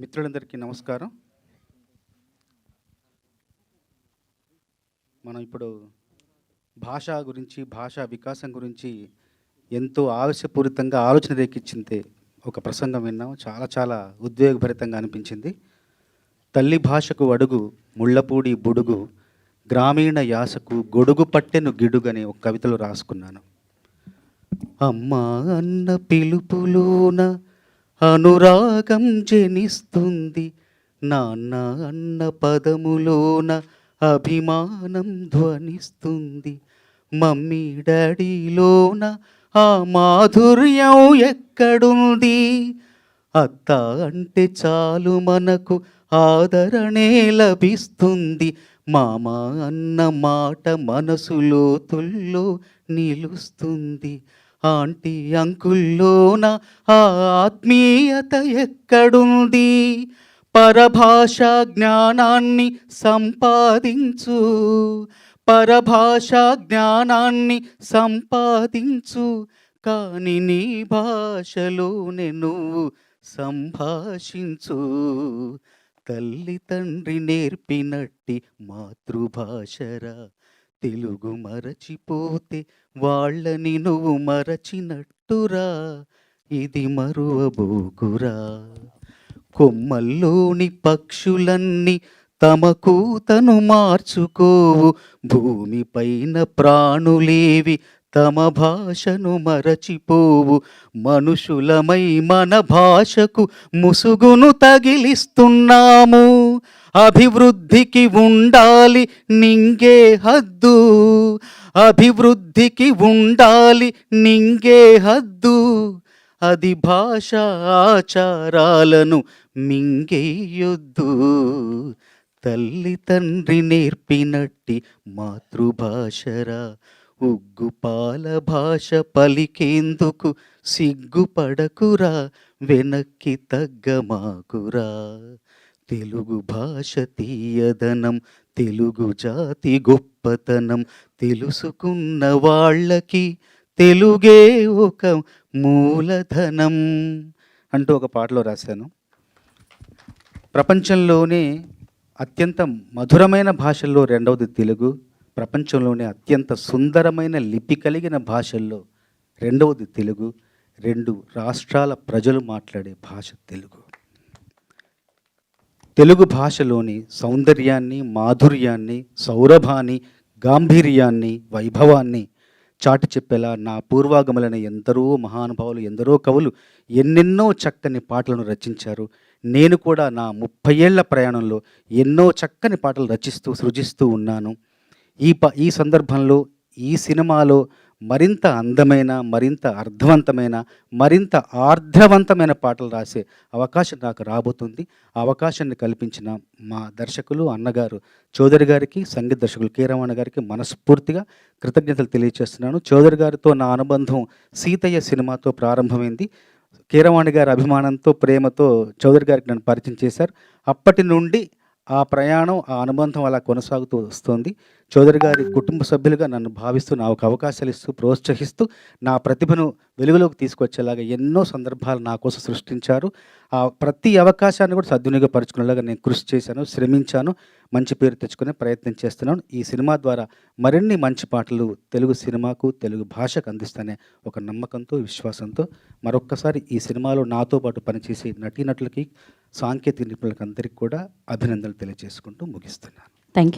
మిత్రులందరికీ నమస్కారం. మనం ఇప్పుడు భాష గురించి భాషా వికాసం గురించి ఎంతో ఆవేశపూరితంగా ఆలోచన రేకిచ్చింది ఒక ప్రసంగం విన్నాం. చాలా చాలా ఉద్వేగభరితంగా అనిపించింది. తల్లి భాషకు అడుగు ముళ్ళపూడి బుడుగు గ్రామీణ యాసకు గొడుగు పట్టెను గిడుగని ఒక కవితలో రాసుకున్నాను. అమ్మ అన్న పిలుపులోన అనురాగం జనిస్తుంది. నాన్న అన్న పదములోన అభిమానం ధ్వనిస్తుంది. మమ్మీ డాడీలోన ఆ మాధుర్యం ఎక్కడుంది? అత్త అంటే చాలు మనకు ఆదరణే లభిస్తుంది. మామ అన్న మాట మనసులో తుల్లో నిలుస్తుంది. ఆంటీ అంకుల్లోన ఆ ఆత్మీయత ఎక్కడుంది? పరభాష జ్ఞానాన్ని సంపాదించు. పరభాష జ్ఞానాన్ని సంపాదించు. కాని నీ భాషలోనే నువ్వు సంభాషించు. తల్లి తండ్రి నేర్పినట్టి మాతృభాషరా. తెలుగు మరచిపోతే వాళ్ళని నువ్వు మరచినట్టురా. ఇది మరువబోకురా. కొమ్మల్లోని పక్షులన్నీ తమ కూతను మార్చుకోవు. భూమిపైన ప్రాణులేవి తమ భాషను మరచిపోవు. మనుషులమై మన భాషకు ముసుగును తగిలిస్తున్నాము. అభివృద్ధికి ఉండాలి నింగే హద్దు. అభివృద్ధికి ఉండాలి నింగే హద్దు. అది భాష ఆచారాలను మింగేయొద్దు. తల్లి తండ్రి నేర్పినట్టి మాతృభాషరా. ఉగ్గుపాల భాష పలికేందుకు సిగ్గుపడకురా. వెనక్కి తగ్గమాకురా. తెలుగు భాష తీయదనం తెలుగు జాతి గొప్పతనం తెలుసుకున్న వాళ్ళకి తెలుగే ఒక మూలధనం అంటూ ఒక పాటలో రాశాను. ప్రపంచంలోనే అత్యంత మధురమైన భాషల్లో రెండవది తెలుగు ప్రపంచంలోనే అత్యంత సుందరమైన లిపి కలిగిన భాషల్లో రెండవది తెలుగు రెండు రాష్ట్రాల ప్రజలు మాట్లాడే భాష తెలుగు. తెలుగు భాషలోని సౌందర్యాన్ని మాధుర్యాన్ని సౌరభాన్ని గాంభీర్యాన్ని వైభవాన్ని చాటి చెప్పేలా నా పూర్వాగములైన ఎందరో మహానుభావులు ఎందరో కవులు ఎన్నెన్నో చక్కని పాటలను రచించారు. నేను కూడా నా ముప్పై ఏళ్ళ ప్రయాణంలో ఎన్నో చక్కని పాటలు రచిస్తూ సృజిస్తూ ఉన్నాను. ఈ ప ఈ సందర్భంలో ఈ సినిమాలో మరింత అందమైన మరింత అర్థవంతమైన మరింత ఆర్ద్రవంతమైన పాటలు రాసే అవకాశం నాకు రాబోతుంది. ఆ అవకాశాన్ని కల్పించిన మా దర్శకులు అన్నగారు చౌదరి గారికి సంగీత దర్శకులు కే రమణ గారికి మనస్ఫూర్తిగా కృతజ్ఞతలు తెలియజేస్తున్నాను చౌదరి గారితో నా అనుబంధం సీతయ్య సినిమాతో ప్రారంభమైంది. కీరవాణి గారి అభిమానంతో ప్రేమతో చౌదరి గారికి నన్ను పరిచయం చేశారు. అప్పటి నుండి ఆ ప్రయాణం ఆ అనుబంధం అలా కొనసాగుతూ వస్తుంది. చౌదరి గారి కుటుంబ సభ్యులుగా నన్ను భావిస్తూ నా ఒక అవకాశాలు ఇస్తూ ప్రోత్సహిస్తూ నా ప్రతిభను వెలుగులోకి తీసుకొచ్చేలాగా ఎన్నో సందర్భాలు నా కోసం సృష్టించారు. ఆ ప్రతి అవకాశాన్ని కూడా సద్వినియోగపరచుకునేలాగా నేను కృషి చేశాను శ్రమించాను మంచి పేరు తెచ్చుకునే ప్రయత్నం చేస్తున్నాను. ఈ సినిమా ద్వారా మరిన్ని మంచి పాటలు తెలుగు సినిమాకు తెలుగు భాషకు అందిస్తానే ఒక నమ్మకంతో విశ్వాసంతో మరొక్కసారి ఈ సినిమాలో నాతో పాటు పనిచేసే నటీనటులకి సాంకేతిక నిపుణులకు అందరికీ కూడా అభినందనలు తెలియజేసుకుంటూ ముగిస్తున్నాను. Thank you